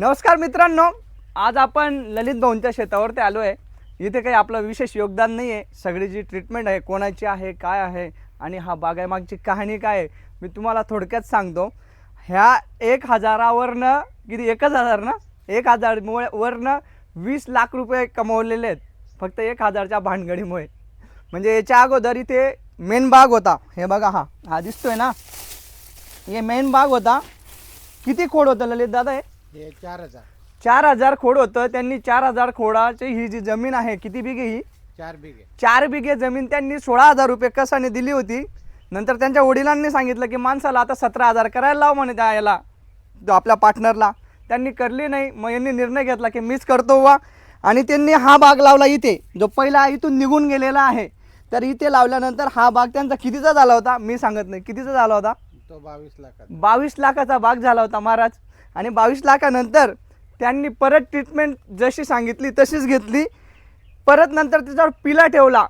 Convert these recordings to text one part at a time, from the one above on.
नमस्कार मित्रांनो आज आपण ललित भाऊंच्या शेतावरती आलो आहे इथे काही आपलं विशेष योगदान नाही आहे सगळी जी ट्रीटमेंट आहे कोणाची आहे काय आहे आणि हा बागायमागची कहाणी काय आहे मी तुम्हाला थोडक्यात सांगतो. ह्या एक हजारावरनं किती एकच हजार ना एक हजारमुळे वरनं वीस लाख रुपये कमवलेले आहेत. फक्त एक हजारच्या भानगडीमुळे. म्हणजे याच्या अगोदर इथे मेन बाग होता. हे बघा हा हा दिसतोय ना? हे मेन बाग होता. किती खोड होतं ललित दादा हे? हे चार हजार. चार हजार खोड होतं. त्यांनी चार हजार खोडाची ही जी जमीन आहे किती बिघे ही? चार बिघे. चार बिघे जमीन त्यांनी सोळा हजार रुपये कसाने दिली होती? नंतर त्यांच्या वडिलांनी सांगितलं की माणसाला आता सतरा हजार करायला लाव म्हणे त्या याला तो आपल्या पार्टनरला त्यांनी करली नाही. मग यांनी निर्णय घेतला की मीच करतो वा आणि त्यांनी हा बाग लावला इथे. जो पहिला इथून निघून गेलेला आहे. तर इथे लावल्यानंतर हा बाग त्यांचा कितीचा झाला होता? मी सांगत नाही. कितीचा झाला होता? तो बावीस लाखात बावीस लाखाचा भाग झाला होता महाराज. आणि बावीस लाखानंतर त्यांनी परत ट्रीटमेंट जशी सांगितली तशीच घेतली. परत नंतर त्याच्यावर पिला ठेवला.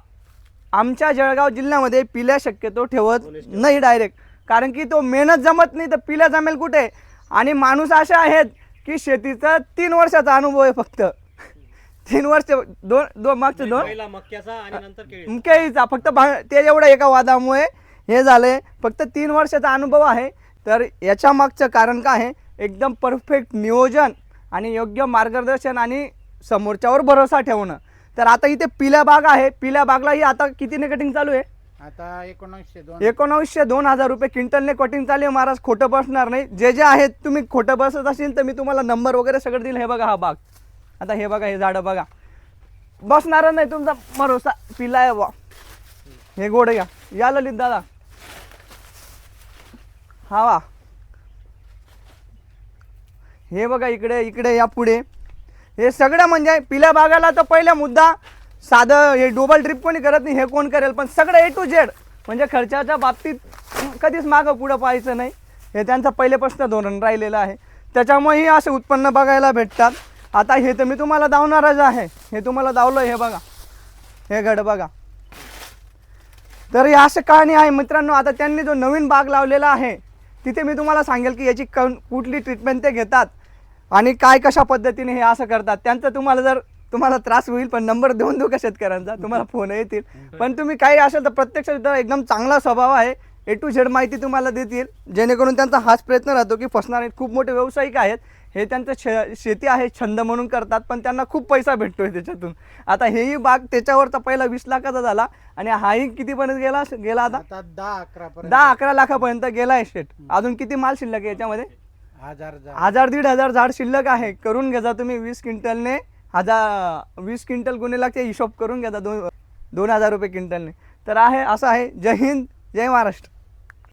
आमच्या जळगाव जिल्ह्यामध्ये पिल्या शक्यतो ठेवत नाही डायरेक्ट कारण की तो मेहनत जमत नाही तर पिल्या जमेल कुठे? आणि माणूस असे आहेत की शेतीचा तीन वर्षाचा अनुभव आहे फक्त. तीन वर्ष दोन दोन मागचे दोन. नंतर केळी केळीचा. फक्त ते एवढं एका वादामुळे हे झालंय. फक्त तीन वर्षाचा अनुभव आहे. तर याच्या मागचं कारण काय आहे? एकदम परफेक्ट नियोजन आणि योग्य मार्गदर्शन आणि समोरच्यावर भरोसा ठेवणं. तर आता इथे पिल्या बाग आहे. पिल्या बागलाही आता कितीने कटिंग चालू आहे? आता एकोणीसशे दोन. एकोणावीसशे दोन हजार रुपये क्विंटलने कटिंग चालू आहे. महाराज खोटं बसणार नाही. जे जे आहेत तुम्ही खोटं बसत असेल तर मी तुम्हाला नंबर वगैरे सगळं दिलं हे बघा हा बाग. आता हे बघा हे झाडं बघा. बसणार नाही तुमचा भरोसा. पिला आहे बा हे गोड घ्या. या ललित दादा. हा वा. हे बघा इकडे इकडे या पुढे. हे सगळं म्हणजे पिल्या भागाला तर पहिला मुद्दा साधं हे डोबल ट्रिप कोणी करत नाही हे कोण करेल? पण सगळं ए टू झेड म्हणजे खर्चाच्या बाबतीत कधीच मागं पुढं पाहायचं नाही. हे त्यांचं पहिलेपासून धोरण राहिलेलं आहे. त्याच्यामुळेही असे उत्पन्न बघायला भेटतात. आता हे तर मी तुम्हाला दावणारच आहे. हे तुम्हाला दावलं हे बघा. हे घड बघा. तर ही अशी कहाणी आहे. मित्रांनो आता त्यांनी जो नवीन बाग लावलेला आहे तिथे मी तुम्हाला सांगेल की याची क कुठली ट्रीटमेंट ते घेतात. आणि काय कशा पद्धतीने हे असं करतात त्यांचं तुम्हाला जर तुम्हाला त्रास होईल पण नंबर देऊन देऊ का शेतकऱ्यांचा. तुम्हाला फोन येतील. पण तुम्ही काही असेल तर प्रत्यक्ष एकदम चांगला स्वभाव आहे. ए टू झेड माहिती तुम्हाला देतील. जेणेकरून त्यांचा हाच प्रयत्न राहतो की फसणारे खूप मोठे व्यावसायिक आहेत. हे त्यांचं शे शेती आहे छंद म्हणून करतात पण त्यांना खूप पैसा भेटतोय त्याच्यातून. आता हेही बाग त्याच्यावरचा पहिला वीस लाखाचा झाला आणि हाही कितीपर्यंत गेला गेला आता? दहा अकरा दहा अकरा लाखापर्यंत गेला आहे शेट अजून किती माल शिल्लक आहे याच्यामध्ये? हजार हजार. दीड हजार झाड शिल्लक आहे. करून घ्या तुम्ही वीस क्विंटलने. हजार वीस क्विंटल गुन्हे लागते हिशोब करून घ्या दोन दोन हजार रुपये क्विंटलने. तर आहे असं आहे. जय हिंद जय महाराष्ट्र.